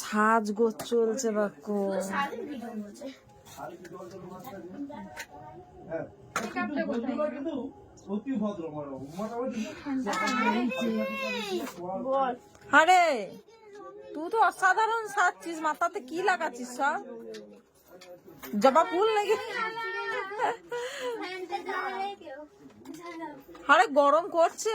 সাজগোজ চলছে বাক্য আরে, তুই তো অসাধারণ সাজছিস, মাথাতে কি লাগাচ্ছিস সব? জবা ফুল নাকি? আরে গরম করছে।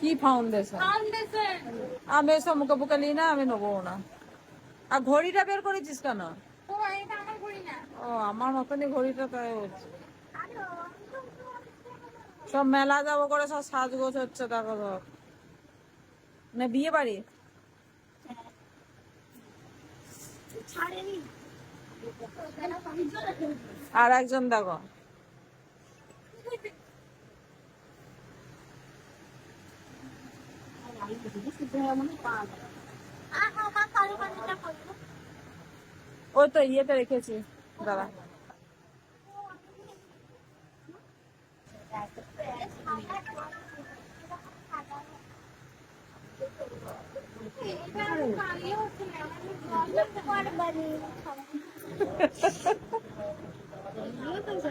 কি ফাউন্ডেশন আমি এসব মুখে বুকে নিই না আমি নেব না। আর ঘড়িটা বের করেছিস কেন? ও আমার মতনই ঘড়িটা তাই হচ্ছে। সব মেলা যাব করে সব সাজগোজ হচ্ছে দেখো সব। না বিয়ে বাড়ি? আর একজন দেখো। ওই তো ইয়েতে রেখেছি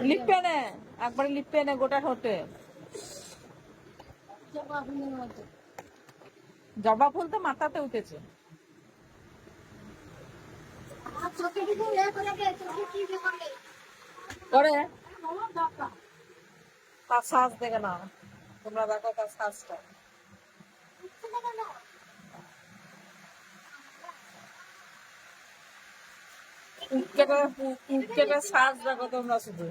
লিপে নে একবারে লিপে নে গোটা ঠোঁটে। জবা ফুল তো মাথাতে উঠেছে। করে তার শ্বাস দেখে না। তোমরা দেখো তার শ্বাসটা। শ্বাস দেখো তোমরা শুধু।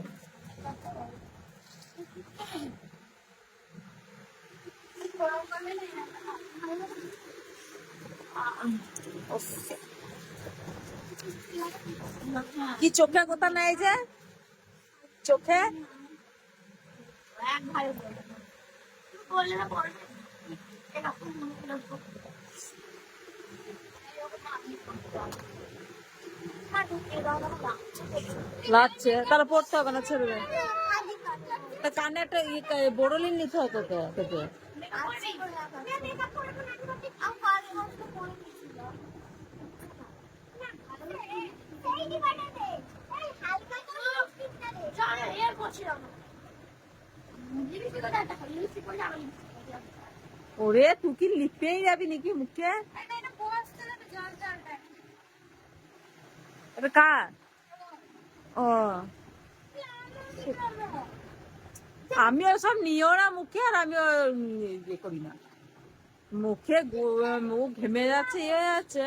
কি চোখে কথা নাই যে? চোখে? লাগছে তাহলে পড়তে হবে না ছেড়ে তা কানে একটা ই- কা- বড়লিন নিতে হতো তো তোকে। ওরে, তুই কি লিপেই যাবি নাকি মুখে? এটা কার? ও। আমি ওসব নিও না মুখে আর আমি ইয়ে করি না। মুখে মুখ ঘেমে যাচ্ছে ইয়ে যাচ্ছে।